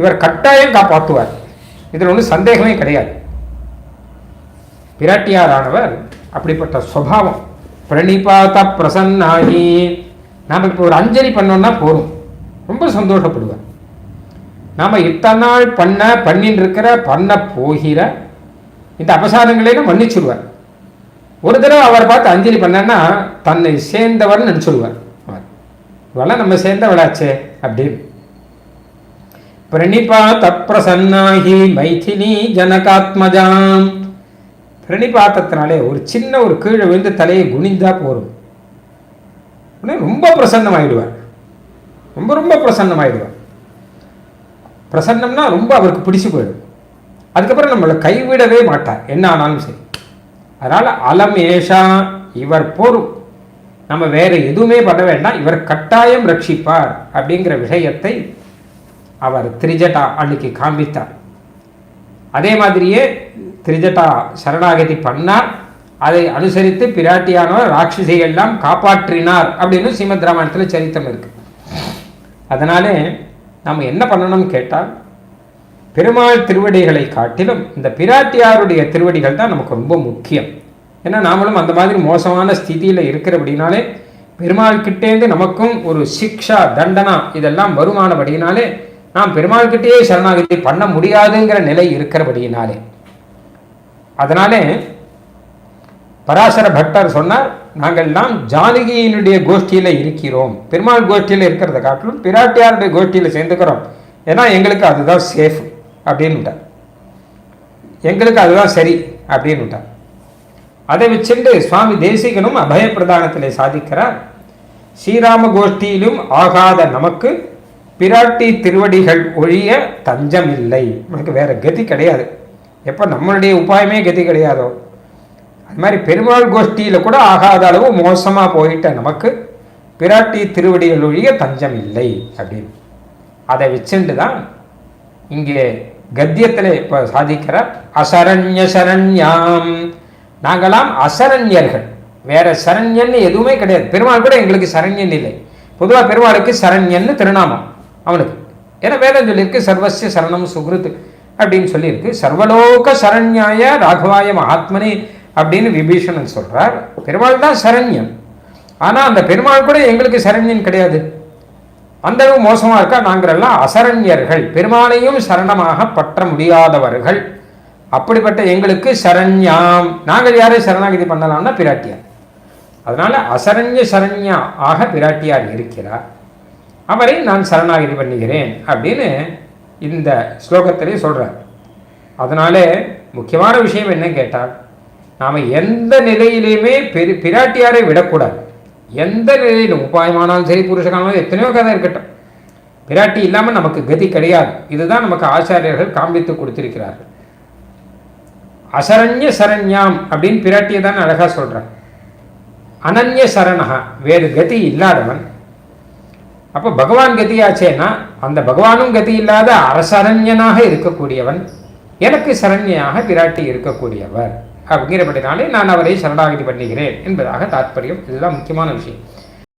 இவர் கட்டாயம் காப்பாற்றுவார். இதில் ஒன்றும் சந்தேகமே கிடையாது. பிராட்டியாரானவர் அப்படிப்பட்ட சுவாவம் பிரணிபாத பிரசன்னாகி நாம் இப்போ ஒரு அஞ்சலி பண்ணோம்னா போதும். ரொம்ப சந்தோஷப்படுவார். நாம் இத்தனை நாள் பண்ண பண்ணின்னு இருக்கிற பண்ண போகிற இந்த அபசாரங்களையும் மன்னிச்சுடுவார் ஒரு தடவை அவரை பார்த்து அஞ்சலி பண்ணன்னா தன்னை சேர்ந்தவர்னு நினச்சிடுவார் அவர் இவெல்லாம் நம்ம சேர்ந்தவளாச்சே அப்படின்னு. பிரணிபாத பிரசன்னாகி மைதினி ஜனகாத்மஜாம். பிரணிபாத்தத்தினாலே ஒரு சின்ன ஒரு கீழே விழுந்து தலையை குனிந்தா போரும். உடனே ரொம்ப பிரசன்னமாயிடுவார். ரொம்ப ரொம்ப பிரசன்னமாயிடுவார். பிரசன்னம்னா ரொம்ப அவருக்கு பிடிச்சு போயிடும். அதுக்கப்புறம் நம்மளை கைவிடவே மாட்டார். என்ன ஆனாலும் சரி. அதனால் அலம் ஏஷா இவர் போரும் நம்ம வேற எதுவுமே பண்ண வேண்டாம். இவர் கட்டாயம் ரட்சிப்பார் அப்படிங்கிற விஷயத்தை அவர் திரிஜட்டா அன்னைக்கு காண்பித்தார். அதே மாதிரியே திரிஜட்டா சரணாகதி பண்ணார். அதை அனுசரித்து பிராட்டியானவர் ராட்சசியெல்லாம் காப்பாற்றினார் அப்படின்னு ஸ்ரீமத் ராமாயணத்தில் சரித்திரம் இருக்கு. அதனாலே நாம் என்ன பண்ணணும்னு கேட்டால் பெருமாள் திருவடிகளை காட்டிலும் இந்த பிராட்டியாருடைய திருவடிகள் தான் நமக்கு ரொம்ப முக்கியம். ஏன்னா நாமளும் அந்த மாதிரி மோசமான ஸ்திதியில் இருக்கிறபடினாலே பெருமாள் கிட்டேந்து நமக்கும் ஒரு சிக்ஷா தண்டனா இதெல்லாம் வருமானபடியினாலே நாம் பெருமாள் கிட்டேயே சரணாகதி பண்ண முடியாதுங்கிற நிலை இருக்கிறபடியினாலே. அதனாலே பராசர பட்டர் சொன்னார் நாங்கள்லாம் ஜானகியினுடைய கோஷ்டியில் இருக்கிறோம். பெருமாள் கோஷ்டியில் இருக்கிறத காட்டிலும் பிராட்டியாருடைய கோஷ்டியில் சேர்ந்துக்கிறோம். ஏன்னா எங்களுக்கு அதுதான் சேஃப் அப்படின்னுட்டார். எங்களுக்கு அதுதான் சரி அப்படின்னுட்டார். அதை வச்சுட்டு சுவாமி தேசிகனும் அபயப்பிரதானத்தில் சாதிக்கிறார். ஸ்ரீராம கோஷ்டியிலும் ஆகாத நமக்கு பிராட்டி திருவடிகள் ஒழிய தஞ்சம் இல்லை நமக்கு வேற கதி கிடையாது. எப்போ நம்மளுடைய உபாயமே கதி கிடையாதோ? அது மாதிரி பெருமாள் கோஷ்டியில் கூட ஆகாத அளவு மோசமாக போயிட்ட நமக்கு பிராட்டி திருவடிகள் ஒழிய தஞ்சம் இல்லை அப்படின்னு. அதை வச்சுட்டு தான் இங்கே கத்தியத்தில் இப்போ சாதிக்கிறார் அசரண்ய சரண்யாம். நாங்களாம் அசரண்யர்கள். வேற சரண்யன்னு எதுவுமே கிடையாது. பெருமாள் கூட எங்களுக்கு சரண்யன் இல்லை. பொதுவாக பெருமாளுக்கு சரண்யன்னு திருநாமம். அவனுக்கு. ஏன்னா வேதம் சொல்லியிருக்கு சர்வசிய சரணம் சுகிருத் அப்படின்னு சொல்லியிருக்கு. சர்வலோக சரண்யாய ராகவாய மகாத்மனே அப்படின்னு விபீஷணன் சொல்கிறார் பெருமாள் தான் சரண்யன். ஆனால் அந்த பெருமாள் கூட எங்களுக்கு சரண்யன் கிடையாது. அந்த அளவு மோசமாக இருக்கா? நாங்கள் எல்லாம் அசரண்யர்கள். பெருமாளையும் சரணமாக பற்ற முடியாதவர்கள். அப்படிப்பட்ட எங்களுக்கு சரண்யாம். நாங்கள் யாரை சரணாகதி பண்ணலாம்னா பிராட்டியார். அதனால் அசரண்ய சரண்யா ஆக பிராட்டியார் இருக்கிறார். அவரை நான் சரணாகதி பண்ணுகிறேன் அப்படின்னு இந்த ஸ்லோகத்திலே சொல்கிறார் அதனாலே முக்கியமான விஷயம் என்ன கேட்டால் நாம் எந்த நிலையிலையுமே பெரு பிராட்டியாரை விடக்கூடாது. எந்த நிலையிலும் உபாயமானாலும் சரி புருஷகானாலும் எத்தனையோ கதை இருக்கட்டும். பிராட்டி இல்லாமல் நமக்கு கதி கிடையாது. இதுதான் நமக்கு ஆச்சாரியர்கள் காண்பித்து கொடுத்திருக்கிறார்கள். அசரண்ய சரண்யாம் அப்படின்னு பிராட்டியை தான் அழகாக சொல்றார். அனன்ய சரணகா வேறு கதி இல்லாதவன் அப்போ பகவான் கதியாச்சேன்னா அந்த பகவானும் கதி இல்லாத அரசரண்யனாக இருக்கக்கூடியவன் எனக்கு சரண்யாக பிராட்டி இருக்கக்கூடியவர். அப்படிங்கிறபடினாலே நான் அவரை சரணாகதி பண்ணுகிறேன் என்பதாக தாற்பயம். இதுதான் முக்கியமான விஷயம்.